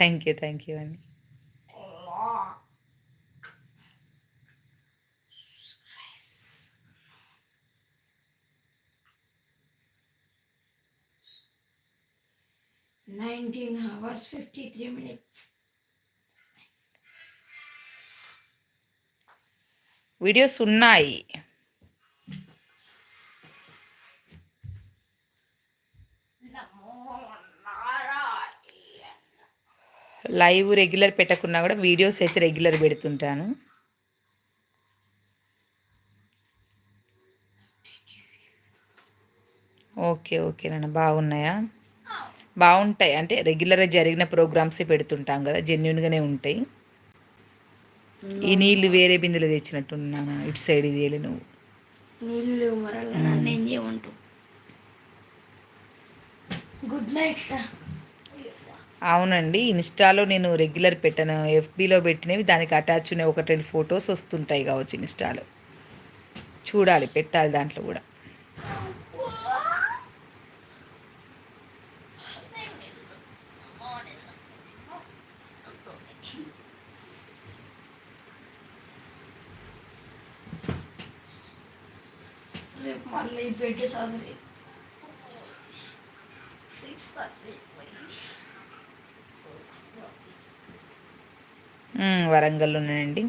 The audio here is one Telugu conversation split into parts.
Thank you thank you ma'am Nineteen hours fifty three minutes. Video सुनना आई లైవ్ రెగ్యులర్ పెట్టకున్నా కూడా వీడియోస్ అయితే రెగ్యులర్ పెడుతుంటాను. ఓకే ఓకే నాన్న బాగున్నాయా? బాగుంటాయి. అంటే రెగ్యులర్గా జరిగిన ప్రోగ్రామ్సే పెడుతుంటాం కదా జెన్యున్గానే ఉంటాయి. ఈ నీళ్ళు వేరే బిందెలు తెచ్చినట్టున్నాను ఇటు సైడ్ ఇది నువ్వు. నీళ్ళు మరల గుడ్ నైట్ అవునండి. ఇన్స్టాలో నేను రెగ్యులర్ పెట్టాను. ఎఫ్బీలో పెట్టినవి దానికి అటాచ్ ఉన్నాయి. ఒకటి రెండు ఫొటోస్ వస్తుంటాయి కావచ్చు ఇన్స్టాలో. చూడాలి. పెట్టాలి దాంట్లో కూడా. రేపు మళ్ళీ సిక్స్ థర్టీ. వరంగల్లోనేనండి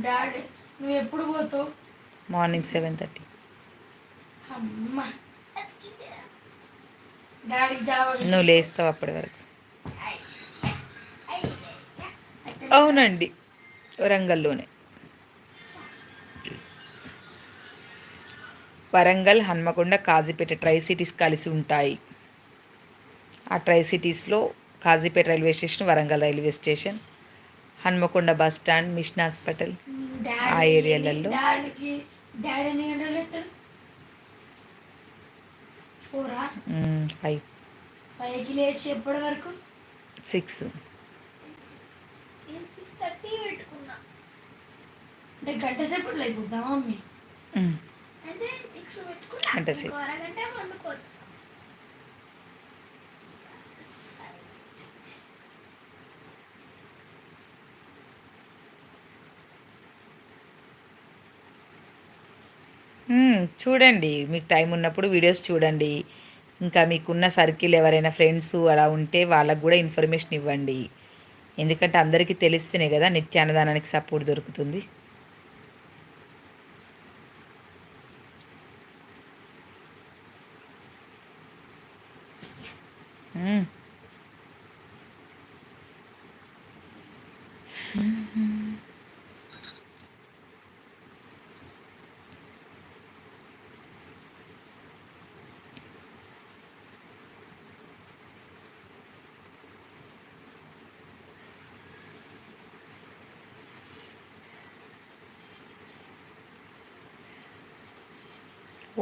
డాడీ నువ్వు ఎప్పుడు పోతావు? Morning seven thirty. నువ్వు లేస్తావు అప్పటి వరకు. అవునండి. వరంగల్లోనే. వరంగల్ హన్మకొండ కాజీపేట ట్రై సిటీస్ కలిసి ఉంటాయి. ఆ ట్రై సిటీస్లో Kazipet railway station Warangal railway station Hanmakonda bus stand mission hospital ఆ ఏరియాలలో. ఫైవ్ పైకి లేచి ఎప్పటి వరకు? సిక్స్ నేను సిక్స్ థర్టీ పెట్టుకున్నా. అంటే గంట సేపట్లో అయిపోద్దా మమ్మీ? అంటే సిక్స్ పెట్టుకున్నా. గంట సేపు. చూడండి. మీకు టైం ఉన్నప్పుడు వీడియోస్ చూడండి. ఇంకా మీకున్న సర్కిల్ ఎవరైనా ఫ్రెండ్స్ అలా ఉంటే వాళ్ళకు కూడా ఇన్ఫర్మేషన్ ఇవ్వండి. ఎందుకంటే అందరికీ తెలిస్తేనే కదా నిత్యాన్నదానానికి సపోర్ట్ దొరుకుతుంది. మ్మ్.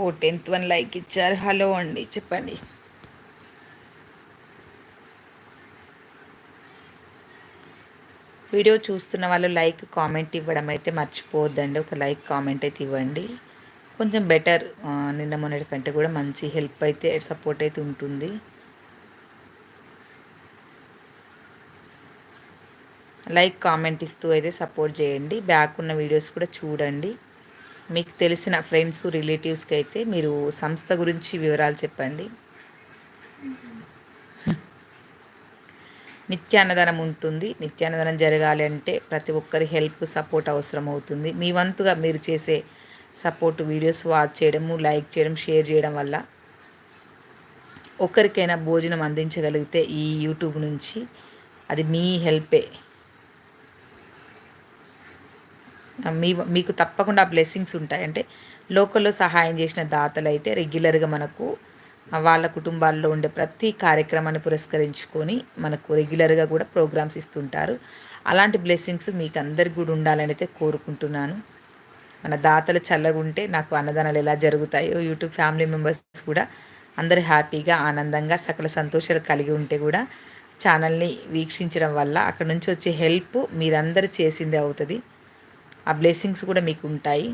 ఓ టెన్త్ వన్ లైక్ ఇచ్చారు. హలో అండి చెప్పండి. వీడియో చూస్తున్న వాళ్ళు లైక్ కామెంట్ ఇవ్వడం అయితే మర్చిపోవద్దండి. ఒక లైక్ కామెంట్ అయితే ఇవ్వండి. కొంచెం బెటర్ నిన్న మొన్నటి కంటే కూడా మంచి హెల్ప్ అయితే సపోర్ట్ అయితే ఉంటుంది. లైక్ కామెంట్ ఇస్తూ అయితే సపోర్ట్ చేయండి. బ్యాక్ ఉన్న వీడియోస్ కూడా చూడండి. మీకు తెలిసిన ఫ్రెండ్స్ రిలేటివ్స్కి అయితే మీరు సంస్థ గురించి వివరాలు చెప్పండి. నిత్యాన్నదానం ఉంటుంది. నిత్యాన్నదానం జరగాలి అంటే ప్రతి ఒక్కరి హెల్ప్ సపోర్ట్ అవసరం అవుతుంది. మీ వంతుగా మీరు చేసే సపోర్ట్ వీడియోస్ వాచ్ చేయడము లైక్ చేయడం షేర్ చేయడం వల్ల ఒకరికైనా భోజనం అందించగలిగితే ఈ యూట్యూబ్ నుంచి అది మీ హెల్పే. మీ మీకు తప్పకుండా బ్లెస్సింగ్స్ ఉంటాయి. అంటే లోకల్లో సహాయం చేసిన దాతలు అయితే రెగ్యులర్గా మనకు వాళ్ళ కుటుంబాల్లో ఉండే ప్రతి కార్యక్రమాన్ని పురస్కరించుకొని మనకు రెగ్యులర్గా కూడా ప్రోగ్రామ్స్ ఇస్తుంటారు. అలాంటి బ్లెస్సింగ్స్ మీకు అందరికి కూడా ఉండాలని అయితే కోరుకుంటున్నాను. మన దాతలు చల్లగా ఉంటే నాకు అన్నదానాలు ఎలా జరుగుతాయో యూట్యూబ్ ఫ్యామిలీ మెంబర్స్ కూడా అందరు హ్యాపీగా ఆనందంగా సకల సంతోషాలు కలిగి ఉంటే కూడా ఛానల్ని వీక్షించడం వల్ల అక్కడ నుంచి వచ్చే హెల్ప్ మీరందరూ చేసిందే అవుతుంది. ఆ బ్లెస్సింగ్స్ కూడా మీకు ఉంటాయి